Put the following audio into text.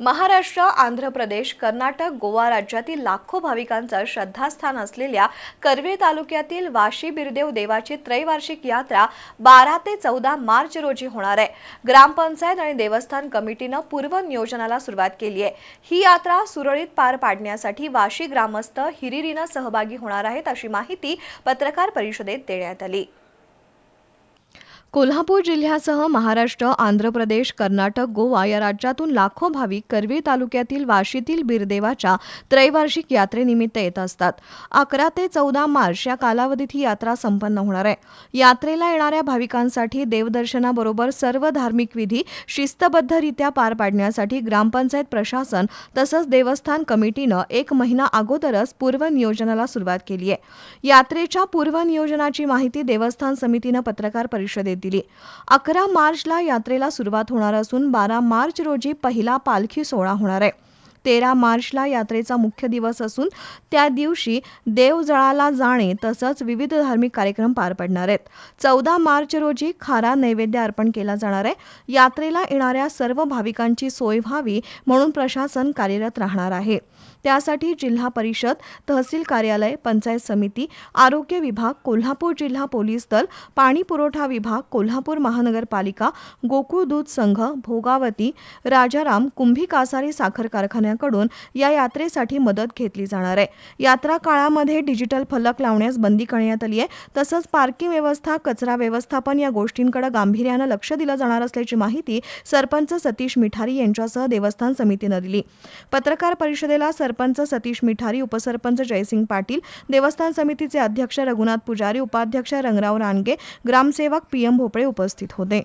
महाराष्ट्र आंध्र प्रदेश कर्नाटक गोवा राज्यातील लाखो भाविकांचं श्रद्धास्थान असलेल्या कर्वे तालुक्यातील वाशी बिरदेव देवाची त्रैवार्षिक यात्रा बारा ते चौदा मार्च रोजी होणार आहे. ग्रामपंचायत आणि देवस्थान कमिटीनं पूर्व नियोजनाला सुरुवात केली आहे. ही यात्रा सुरळीत पार पाडण्यासाठी वाशी ग्रामस्थ हिरिरीनं सहभागी होणार आहेत अशी माहिती पत्रकार परिषदेत देण्यात आली. कोल्हापूर जिल्ह्यासह महाराष्ट्र आंध्र प्रदेश कर्नाटक गोवा या राज्यातून लाखो भाविक करवीर तालुक्यातील वाशीतील बिरदेवाच्या त्रैवार्षिक यात्रेनिमित्त येत असतात. अकरा ते चौदा मार्च या कालावधीत ही यात्रा संपन्न होणार आहे. यात्रेला येणाऱ्या भाविकांसाठी देवदर्शनाबरोबर सर्व धार्मिक विधी शिस्तबद्धरित्या पार पाडण्यासाठी ग्रामपंचायत प्रशासन तसंच देवस्थान कमिटीनं एक महिना अगोदरच पूर्व नियोजनाला सुरुवात केली आहे. यात्रेच्या पूर्व नियोजनाची माहिती देवस्थान समितीनं पत्रकार परिषदेत दिली. अकरा मार्चला यात्रेला सुरुवात होणार असून बारा मार्च रोजी पहिला पालखी सोहळा होणार आहे. तेरा मार्चला यात्रेचा मुख्य दिवस असून त्या दिवशी देवजळाला जाणे तसंच विविध धार्मिक कार्यक्रम पार पडणार आहेत. चौदा मार्च रोजी खारा नैवेद्य अर्पण केला जाणार आहे. यात्रेला येणाऱ्या सर्व भाविकांची सोय व्हावी म्हणून प्रशासन कार्यरत राहणार आहे. त्यासाठी जिल्हा परिषद तहसील कार्यालय पंचायत समिती आरोग्य विभाग कोल्हापूर जिल्हा पोलीस दल पाणी पुरवठा विभाग कोल्हापूर महानगरपालिका गोकुळ दूध संघ भोगावती राजाराम कुंभी कासारी साखर कारखान्याकडून या यात्रेसाठी मदत घेतली जाणार आहे. यात्रा काळामध्ये डिजिटल फलक लावण्यास बंदी करण्यात आली आहे. तसंच पार्किंग व्यवस्था कचरा व्यवस्थापन या गोष्टींकडे गांभीर्यानं लक्ष दिलं जाणार असल्याची माहिती सरपंच सतीश मिठारी यांच्यासह देवस्थान समितीनं दिली. पत्रकार परिषदेला सरपंच सतीश मिठारी उपसरपंच जयसिंग पाटील देवस्थान समितीचे अध्यक्ष रघुनाथ पुजारी उपाध्यक्ष रंगराव रानगे ग्रामसेवक पी एम भोपळे उपस्थित होते.